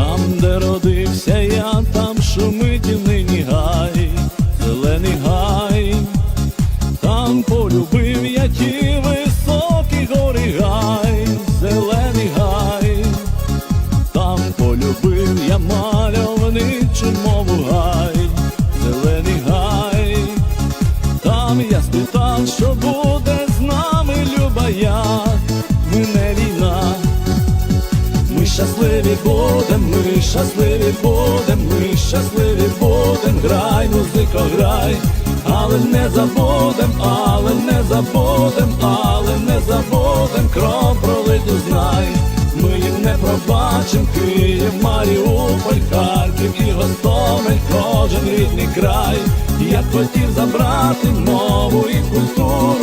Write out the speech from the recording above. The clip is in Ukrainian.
Там, де родився я, там шумить нині гай, зелений гай, там полюбив я ті високі гори гай, зелений гай, там полюбив я мальовничу мову гай, зелений гай, там я спитав, що буде з нами, люба я, мене війна. Ми щасливі будем, щасливі будем, ми щасливі будем, грай, музико, грай, але не забудем, але не забудем, але не забудем, кров пролиту знай. Ми їм не пробачим. Київ, Маріуполь, Харків і Гостомель, кожен рідний край. Я хотів забрати мову і культуру,